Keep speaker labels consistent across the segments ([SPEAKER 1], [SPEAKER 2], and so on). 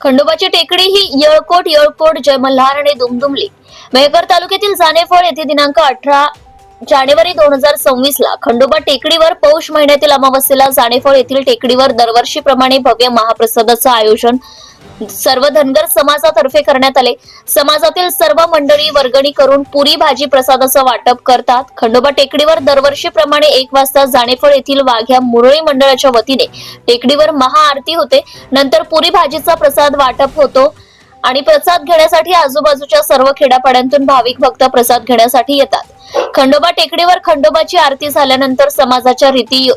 [SPEAKER 1] खंडोबाची टेकडी ही येळकोट येळकोट जय मल्हारने दुमदुमली. मेहकर तालुक्यातील जानेफळ येथे दिनांक अठरा जानेवारी दोन हजार सव्वीस ला खंडोबा टेकडीवर पौष महिन्यातील अमावस्येला जानेफळ येथील टेकडीवर दरवर्षीप्रमाणे भव्य महाप्रसादाचं आयोजन सर्व धनगर समाजातर्फे करण्यात आले. समाजातील सर्व मंडळी वर्गणी करून पुरी भाजी प्रसादाचं वाटप करतात. खंडोबा टेकडीवर दरवर्षीप्रमाणे एक वाजता जाणेफळ येथील वाघ्या मुरळी मंडळाच्या वतीने टेकडीवर महाआरती होते. नंतर पुरी भाजीचा प्रसाद वाटप होतो आणि प्रसाद घेण्यासाठी आजूबाजूच्या सर्व खेड्यापाड्यांतून भाविक भक्त प्रसाद घेण्यासाठी येतात. खंडोबा टेकडीवर खंडोबाची आरती झाल्यानंतर समाजाच्या रीती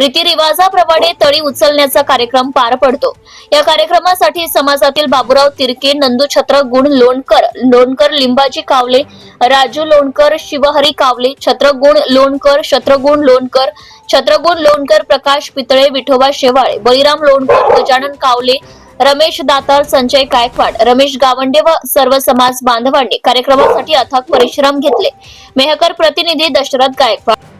[SPEAKER 1] रीतिरिवाजाप्रमाणे तळी उचलण्याचा कार्यक्रम पार पडतो. या कार्यक्रमासाठी समाजातील बाबुराव तिरके नंदू छत्र गुण लोणकर लोणकर लिंबाजी कावले राजू लोणकर शिवहरी कावले छत्रगुण लोणकर शत्रगुण लोणकर छत्रगुण लोणकर प्रकाश पितळे विठोबा शेवाळे बळीराम लोणकर गजानन कावले रमेश दातार संजय गायकवाड रमेश गावंडे व सर्व समाज बांधवांनी कार्यक्रमासाठी अथक परिश्रम घेतले. मेहकर प्रतिनिधी दशरथ गायकवाड.